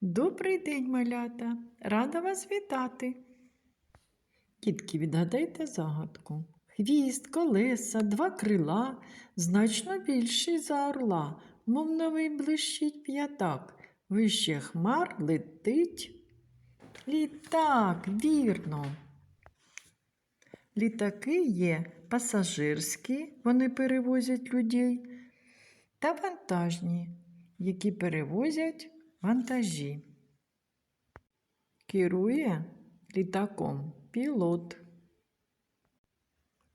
Добрий день, малята! Рада вас вітати. Дітки, відгадайте загадку. Хвіст, колеса, два крила, значно більший за орла, мов новий блищить п'ятак, вище хмар летить. Літак, вірно. Літаки є пасажирські, вони перевозять людей, та вантажні, які перевозять вантажі. Керує літаком пілот.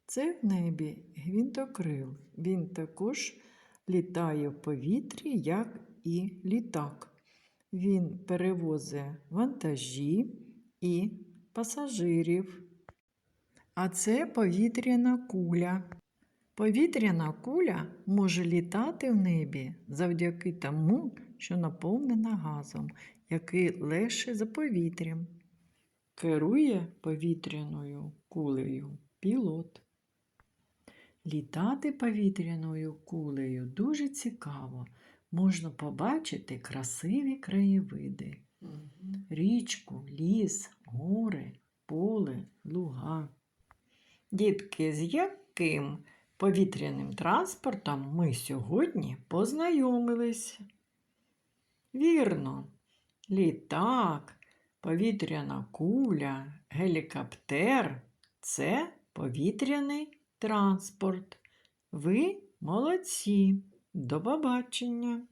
Це в небі гвинтокрил. Він також літає в повітрі, як і літак. Він перевозить вантажі і пасажирів. А це повітряна куля. Повітряна куля може літати в небі завдяки тому, що наповнена газом, який легше за повітрям. Керує повітряною кулею пілот. Літати повітряною кулею дуже цікаво. Можна побачити красиві краєвиди. Річку, ліс, гори, поле, луга. Дітки, з яким повітряним транспортом ми сьогодні познайомились? Вірно, літак, повітряна куля, гелікоптер це повітряний транспорт. Ви молодці. До побачення!